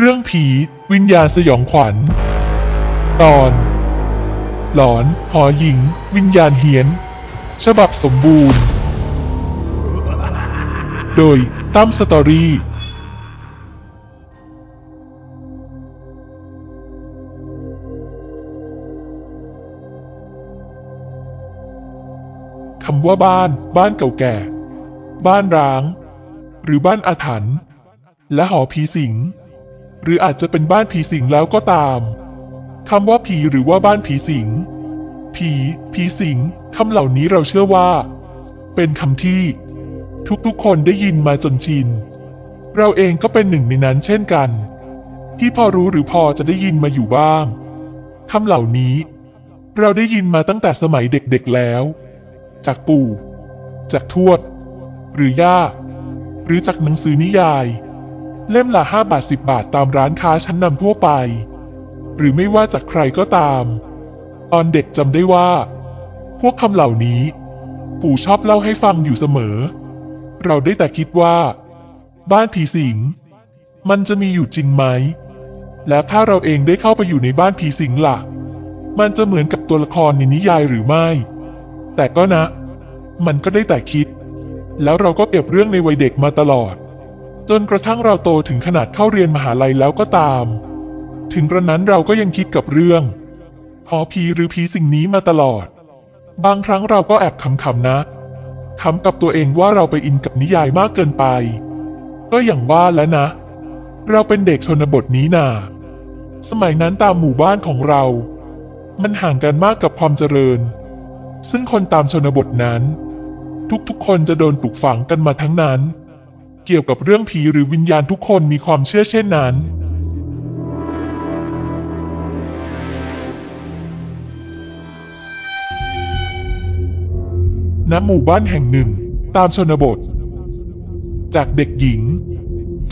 เรื่องผี วิญญาณสยองขวัญ ตอน หลอน หอหญิง วิญญาณเฮียน ฉบับสมบูรณ์ โดยตั้มสตอรี่คำว่าบ้าน บ้านเก่าแก่ บ้านร้าง หรือบ้านอาถรรพ์และหอผีสิง หรืออาจจะเป็นบ้านผีสิงแล้วก็ตามคำว่าผีหรือว่าบ้านผีสิง ผี ผีสิงคำเหล่านี้เราเชื่อว่า เป็นคำที่ ทุกๆคนได้ยินมาจนชิน เราเองก็เป็นหนึ่งในนั้นเช่นกัน ที่พอรู้หรือพอจะได้ยินมาอยู่บ้างคำเหล่านี้ เราได้ยินมาตั้งแต่สมัยเด็กๆแล้ว จากปู่ จากทวด หรือย่า หรือจากหนังสือนิยาย เล่มละ5บาท 10 บาทตามร้านค้าชั้นนำทั่วไป หรือไม่ว่าจากใครก็ตาม ตอนเด็กจำได้ว่า พวกคำเหล่านี้ ปู่ชอบเล่าให้ฟังอยู่เสมอ เราได้แต่คิดว่า บ้านผีสิง มันจะมีอยู่จริงไหม แล้วถ้าเราเองได้เข้าไปอยู่ในบ้านผีสิงล่ะ มันจะเหมือนกับตัวละครในนิยายหรือไม่ แต่ก็นะ มันก็ได้แต่คิด แล้วเราก็เก็บเรื่องในวัยเด็กมาตลอด จนกระทั่งเราโตถึงขนาดเข้าเรียนมหาลัยแล้วก็ตาม ถึงกระนั้นเราก็ยังคิดกับเรื่องหอผีหรือผีสิ่งนี้มาตลอด บางครั้งเราก็แอบขำๆนะขำกับตัวเองว่าเราไปอินกับนิยายมากเกินไป ก็อย่างว่าแล้วนะ เราเป็นเด็กชนบทนี้นา สมัยนั้นตามหมู่บ้านของเรา มันห่างกันมากกับความเจริญ ซึ่งคนตามชนบทนั้น ทุกๆคนจะโดนปลูกฝังกันมาทั้งนั้น เกี่ยวกับเรื่องผีหรือวิญญาณทุกคนมีความเชื่อเช่นนั้น ณ หมู่บ้านแห่งหนึ่ง ตามชนบท จากเด็กหญิง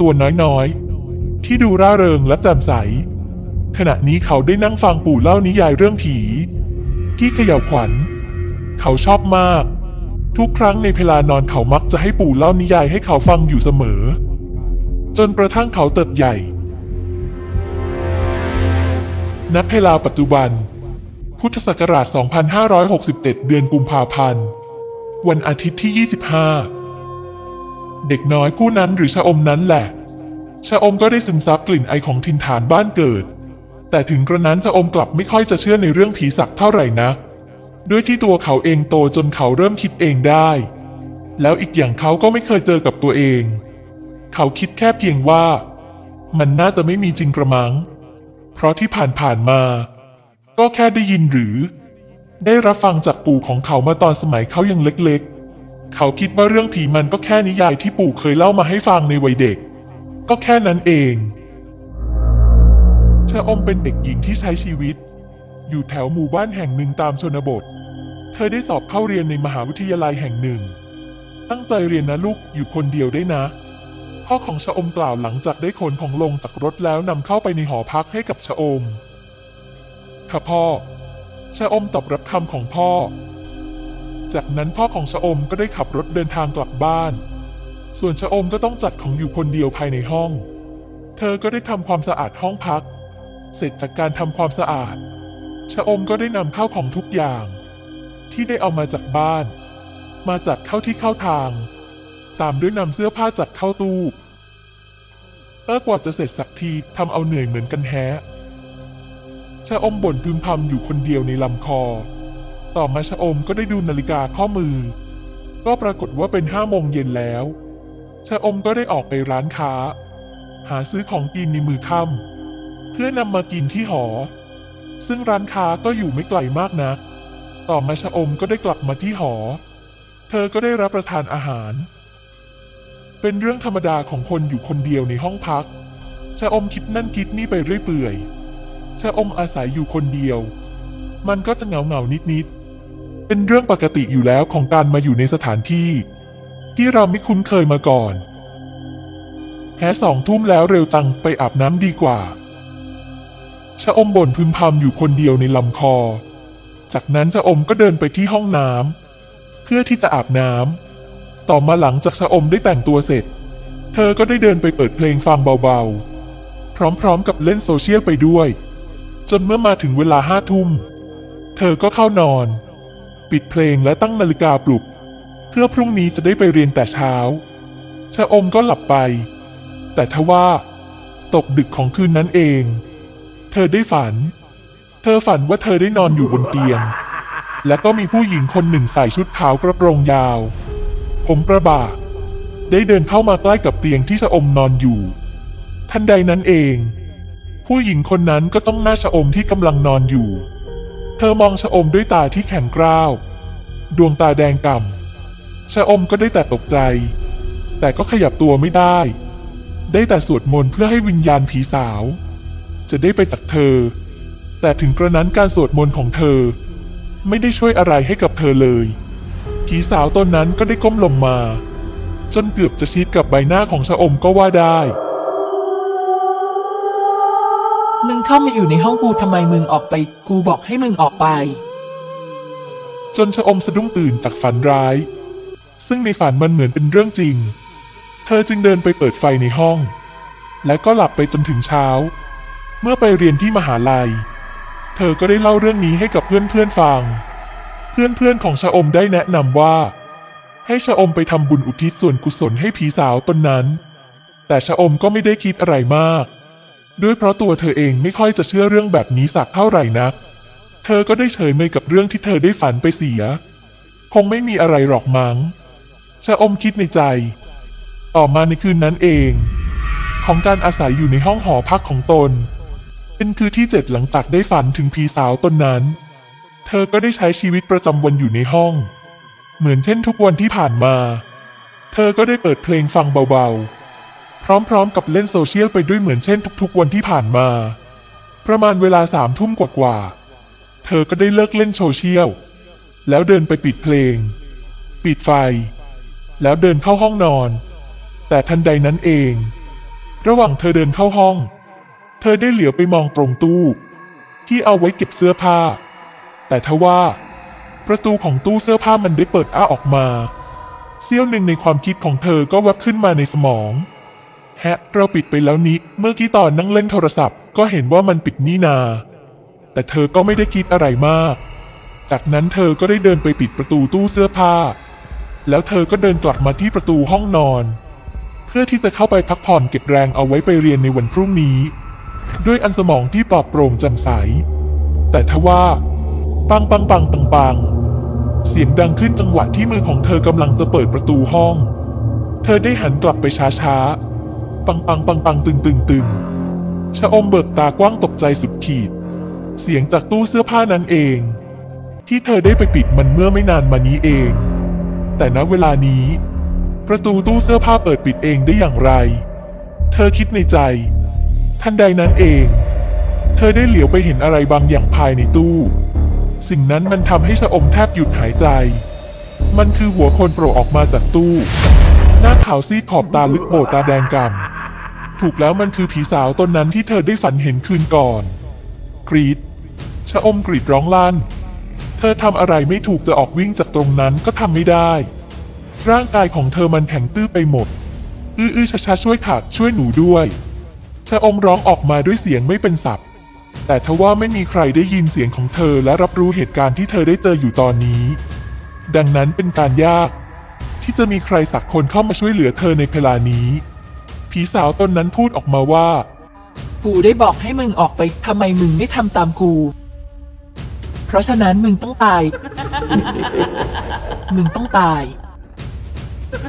ตัวน้อยๆ ที่ดูร่าเริงและแจ่มใส ขณะนี้เขาได้นั่งฟังปู่เล่านิยายเรื่องผี ที่เขย่าวขวัญ เขาชอบมาก ทุกครั้งในเวลานอนเขามักจะให้ปู่เล่านิยายให้เขาฟังอยู่เสมอ จนกระทั่งเขาเติบใหญ่ณเวลาปัจจุบัน พุทธศักราช 2567 เดือนกุมภาพันธ์ วันอาทิตย์ที่ 25 เด็กน้อยผู้นั้นหรือชะอมนั้นแหละ ชะอมก็ได้ซึมซับกลิ่นไอของทินฐานบ้านเกิด แต่ถึงกระนั้นชะอมกลับไม่ค่อยจะเชื่อในเรื่องผีสักเท่าไหร่นัก ด้วยที่ตัวเขาเองโตจนเขาเริ่มคิดเองได้ แล้วอีกอย่างเขาก็ไม่เคยเจอกับตัวเอง เขาคิดแค่เพียงว่า มันน่าจะไม่มีจริงกระมัง เพราะที่ผ่านๆมา ก็แค่ได้ยินหรือ ได้รับฟังจากปู่ของเขามาตอนสมัยเขายังเล็กๆ เขาคิดว่าเรื่องผีมันก็แค่นิยายที่ปู่เคยเล่ามาให้ฟังในวัยเด็ก ก็แค่นั้นเองเธออมเป็นเด็กหญิงที่ใช้ชีวิต อยู่แถวหมู่บ้านแห่งหนึ่งตามชนบท เธอได้สอบเข้าเรียนในมหาวิทยาลัยแห่งหนึ่ง ตั้งใจเรียนนะลูกอยู่คนเดียวได้นะ พ่อของชะอมกล่าวหลังจากได้ขนของลงจากรถแล้วนำเข้าไปในหอพักให้กับชะอมค่ะพ่อชะอมตอบรับคำของพ่อ จากนั้นพ่อของชะอมก็ได้ขับรถเดินทางกลับบ้าน ส่วนชะอมก็ต้องจัดของอยู่คนเดียวภายในห้อง เธอก็ได้ทำความสะอาดห้องพัก เสร็จจากการทำความสะอาด ชะอมก็ได้นำข้าวของทุกอย่าง ที่ได้เอามาจากบ้าน มาจัดเข้าที่เข้าทาง ตามด้วยนำเสื้อผ้าจัดเข้าตู้เออกว่าจะเสร็จสักทีทำเอาเหนื่อยเหมือนกันแฮะชะอมบ่นพึมพำอยู่คนเดียวในลำคอ ต่อมาชะอมก็ได้ดูนาฬิกาข้อมือ ก็ปรากฏว่าเป็นห้าโมงเย็นแล้วชะอมก็ได้ออกไปร้านค้า หาซื้อของกินในมือค่ำเพื่อนำมากินที่หอ ซึ่งร้านค้าก็อยู่ไม่ไกลมากนัก ต่อมาชะอมก็ได้กลับมาที่หอ เธอก็ได้รับประทานอาหาร เป็นเรื่องธรรมดาของคนอยู่คนเดียวในห้องพัก ชะอมคิดนั่นคิดนี่ไปเรื่อยเปื่อย ชะอมอาศัยอยู่คนเดียว มันก็จะเหงาเหงานิดนิดเป็นเรื่องปกติอยู่แล้วของการมาอยู่ในสถานที่ ที่เราไม่คุ้นเคยมาก่อนแฮสองทุ่มแล้วเร็วจังไปอาบน้ำดีกว่า ชะอมบ่นพึมพำอยู่คนเดียวในลำคอ จากนั้นชะอมก็เดินไปที่ห้องน้ำเพื่อที่จะอาบน้ำต่อมาหลังจากชะอมได้แต่งตัวเสร็จ เธอก็ได้เดินไปเปิดเพลงฟังเบาๆ พร้อมๆกับเล่นโซเชียลไปด้วย จนเมื่อมาถึงเวลาห้าทุ่ม เธอก็เข้านอน ปิดเพลงและตั้งนาฬิกาปลุก เพื่อพรุ่งนี้จะได้ไปเรียนแต่เช้าชะอมก็หลับไป แต่ทว่า ตกดึกของคืนนั้นเอง ธอได้ฝัน เธอฝันว่าเธอได้นอนอยู่บนเตียง และก็มีผู้หญิงคนหนึ่งใส่ชุดขาวกระโปรงยาว ผมประบาได้เดินเข้ามาใกล้กับเตียงที่ชะอมนอนอยู่ ทันใดนั้นเอง ผู้หญิงคนนั้นก็จ้องหน้าชะอมที่กำลังนอนอยู่ เธอมองชะอมด้วยตาที่แข็งกร้าว ดวงตาแดงก่ำชะอมก็ได้แต่ตกใจ แต่ก็ขยับตัวไม่ได้ ได้แต่สวดมนต์เพื่อให้วิญญาณผีสาว จะได้ไปจากเธอ แต่ถึงกระนั้นการสวดมนต์ของเธอ ไม่ได้ช่วยอะไรให้กับเธอเลย ผีสาวตนนั้นก็ได้ก้มลงมา จนเกือบจะชิดกับใบหน้าของชะอมก็ว่าได้ มึงเข้ามาอยู่ในห้องกูทำไมมึงออกไป กูบอกให้มึงออกไป จนชะอมสะดุ้งตื่นจากฝันร้าย ซึ่งในฝันมันเหมือนเป็นเรื่องจริง เธอจึงเดินไปเปิดไฟในห้อง และก็หลับไปจนถึงเช้าเมื่อไปเรียนที่มหาลัย เธอก็ได้เล่าเรื่องนี้ให้กับเพื่อนๆฟัง เพื่อนๆของชะอมได้แนะนำว่า ให้ชะอมไปทำบุญอุทิศส่วนกุศลให้ผีสาวตนนั้น แต่ชะอมก็ไม่ได้คิดอะไรมาก ด้วยเพราะตัวเธอเองไม่ค่อยจะเชื่อเรื่องแบบนี้สักเท่าไหร่นัก เธอก็ได้เฉยเมยกับเรื่องที่เธอได้ฝันไปเสีย คงไม่มีอะไรหรอกมัง้งชะอมคิดในใจ ต่อมาในคืนนั้นเองของการอาศัยอยู่ในห้องหอพักของตน เป็นคืนที่เจ็ดหลังจากได้ฝันถึงผีสาวตนนั้น เธอก็ได้ใช้ชีวิตประจำวันอยู่ในห้อง เหมือนเช่นทุกวันที่ผ่านมา เธอก็ได้เปิดเพลงฟังเบาๆ พร้อมๆกับเล่นโซเชียลไปด้วยเหมือนเช่นทุกๆวันที่ผ่านมา ประมาณเวลาสามทุ่มกว่าๆ เธอก็ได้เลิกเล่นโซเชียล แล้วเดินไปปิดเพลง ปิดไฟ แล้วเดินเข้าห้องนอน แต่ทันใดนั้นเอง ระหว่างเธอเดินเข้าห้อง เธอได้เหลียวไปมองตรงตู้ ที่เอาไว้เก็บเสื้อผ้า แต่ทว่า ประตูของตู้เสื้อผ้ามันได้เปิดอ้าออกมาเสี้ยวหนึ่งในความคิดของเธอก็แวบขึ้นมาในสมอง แฮะ เราปิดไปแล้วนี้ เมื่อกี้ตอนนั่งเล่นโทรศัพท์ก็เห็นว่ามันปิดนี่นา แต่เธอก็ไม่ได้คิดอะไรมาก จากนั้นเธอก็ได้เดินไปปิดประตูตู้เสื้อผ้า แล้วเธอก็เดินกลับมาที่ประตูห้องนอน เพื่อที่จะเข้าไปพักผ่อนเก็บแรงเอาไว้ไปเรียนในวันพรุ่งนี้ ด้วยอันสมองที่ปลอดโปร่งแจ่มใส แต่ทว่า ปังปังปังปังปังเสียงดังขึ้นจังหวะที่มือของเธอกำลังจะเปิดประตูห้อง เธอได้หันกลับไปช้าช้าๆ ปังปังปังปังตึงตึงตึงชะอมเบิกตากว้างตกใจสุดขีด เสียงจากตู้เสื้อผ้านั้นเอง ที่เธอได้ไปปิดมันเมื่อไม่นานมานี้เอง แต่ณเวลานี้ ประตูตู้เสื้อผ้าเปิดปิดเองได้อย่างไร เธอคิดในใจ ทันใดนั้นเอง เธอได้เหลียวไปเห็นอะไรบางอย่างภายในตู้ สิ่งนั้นมันทำให้ชะอมแทบหยุดหายใจ มันคือหัวคนโผล่ออกมาจากตู้ หน้าขาวซีดขอบตาลึกโบตาแดงกำถูกแล้วมันคือผีสาวตนนั้นที่เธอได้ฝันเห็นคืนก่อน กรีดชะอมกรีดร้องลั่น เธอทำอะไรไม่ถูกจะออกวิ่งจากตรงนั้นก็ทำไม่ได้ ร่างกายของเธอมันแข็งตื้อไปหมด อื้ออื้อชาชาช่วยขาดช่วยหนูด้วย ชะอมร้องออกมาด้วยเสียงไม่เป็นสับแต่ทว่าไม่มีใครได้ยินเสียงของเธอและรับรู้เหตุการณ์ที่เธอได้เจออยู่ตอนนี้ ดังนั้นเป็นการยาก ที่จะมีใครสักคนเข้ามาช่วยเหลือเธอในเวลานี้ ผีสาวตนนั้นพูดออกมาว่า กูได้บอกให้มึงออกไปทำไมมึงไม่ทำตามกู เพราะฉะนั้นมึงต้องตาย มึงต้องตาย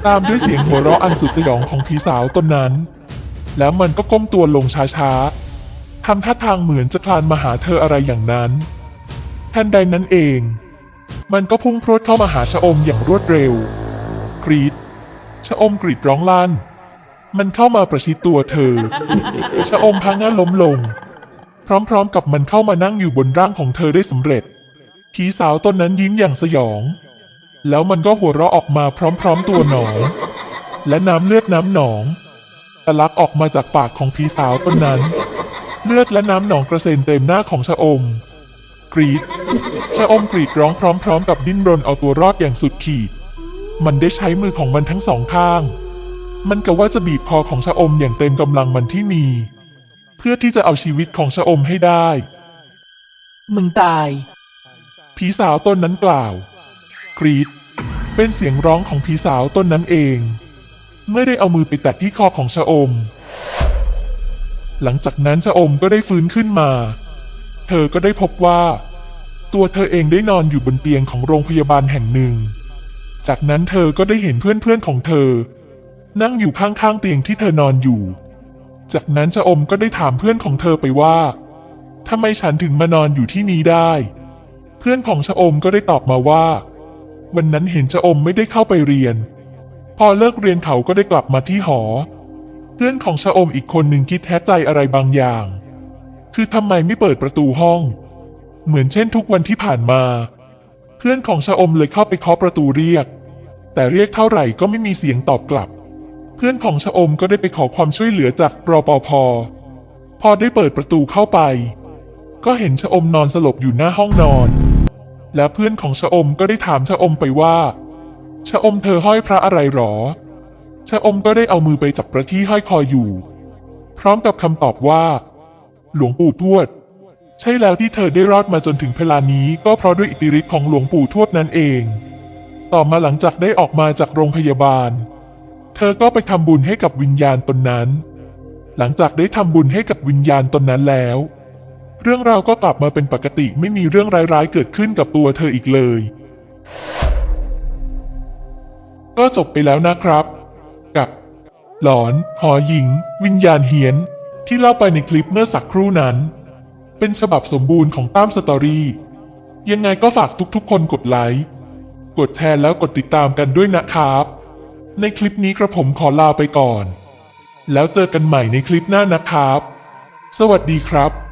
ตามด้วยเสียงหัวเราะอันสุดสยองของผีสาวตนนั้น แล้วมันก็ก้มตัวลงช้าๆทำท่าทางเหมือนจะคลานมาหาเธออะไรอย่างนั้นทันใดนั้นเอง มันก็พุ่งพรวดเข้ามาหาชะอมอย่างรวดเร็ว กรีดชะอมกรีดร้องลั่น มันเข้ามาประชิดตัวเธอ ชะอมพังหน้าล้มลง พร้อมๆกับมันเข้ามานั่งอยู่บนร่างของเธอได้สำเร็จ ผีสาวตนนั้นยิ้มอย่างสยอง แล้วมันก็หัวเราะออกมาพร้อม ๆ ตัวหนอง และน้ำเลือดน้ำหนอง ทะลักออกมาจากปากของผีสาวตนนั้น เลือดและน้ำหนองกระเซ็นเต็มหน้าของชะอม กรีด ชะอมกรีดร้องพร้อม ๆ กับดิ้นรนเอาตัวรอดอย่างสุดขีด มันได้ใช้มือของมันทั้งสองข้าง มันกะว่าจะบีบคอของชะอมอย่างเต็มกำลังมันที่มี เพื่อพื่อที่จะเอาชีวิตของชะอมให้ได้ มึงตาย ผีสาวตนนั้นกล่าว กรีด เป็นเสียงร้องของผีสาวตนนั้นเอง เมื่อได้เอามือไปแตะที่คอของชะอม หลังจากนั้นชะอมก็ได้ฟื้นขึ้นมา เธอก็ได้พบว่า ตัวเธอเองได้นอนอยู่บนเตียงของโรงพยาบาลแห่งหนึ่ง จากนั้นเธอก็ได้เห็นเพื่อนๆของเธอ นั่งอยู่ข้างๆเตียงที่เธอนอนอยู่ จากนั้นชะอมก็ได้ถามเพื่อนของเธอไปว่าทำไมฉันถึงมานอนอยู่ที่นี้ได้ เพื่อนของชะอมก็ได้ตอบมาว่า วันนั้นเห็นชะอมไม่ได้เข้าไปเรียน พอเลิกเรียนเขาก็ได้กลับมาที่หอ เพื่อนของชะอมอีกคนหนึ่งคิดแท้ใจอะไรบางอย่าง คือทำไมไม่เปิดประตูห้อง เหมือนเช่นทุกวันที่ผ่านมา เพื่อนของชะอมเลยเข้าไปเคาะประตูเรียก แต่เรียกเท่าไหร่ก็ไม่มีเสียงตอบกลับ เพื่อนของชะอมก็ได้ไปขอความช่วยเหลือจากรปภพอได้เปิดประตูเข้าไป ก็เห็นชะอมนอนสลบอยู่หน้าห้องนอน และเพื่อนของชะอมก็ได้ถามชะอมไปว่า ชะอมเธอห้อยพระอะไรหรอ ชะอมก็ได้เอามือไปจับประที่ห้อยคออยู่ พร้อมกับคำตอบว่า หลวงปู่ทวด ใช่แล้วที่เธอได้รอดมาจนถึงเวลานี้ก็เพราะด้วยอิทธิฤทธิ์ของหลวงปู่ทวดนั่นเอง ต่อมาหลังจากได้ออกมาจากโรงพยาบาล เธอก็ไปทำบุญให้กับวิญญาณตนนั้น หลังจากได้ทำบุญให้กับวิญญาณตนนั้นแล้ว เรื่องราวก็กลับมาเป็นปกติไม่มีเรื่องร้ายๆเกิดขึ้นกับตัวเธออีกเลย ก็จบไปแล้วนะครับ กับหลอนหอหญิง วิญญาณเฮียน ที่เล่าไปในคลิปเมื่อสักครู่นั้น เป็นฉบับสมบูรณ์ของตั้มสตอรี่ยังไงก็ฝากทุกๆ คนกดไลค์กดแชร์แล้วกดติดตามกันด้วยนะครับ ในคลิปนี้กระผมขอลาไปก่อน แล้วเจอกันใหม่ในคลิปหน้านะครับ สวัสดีครับ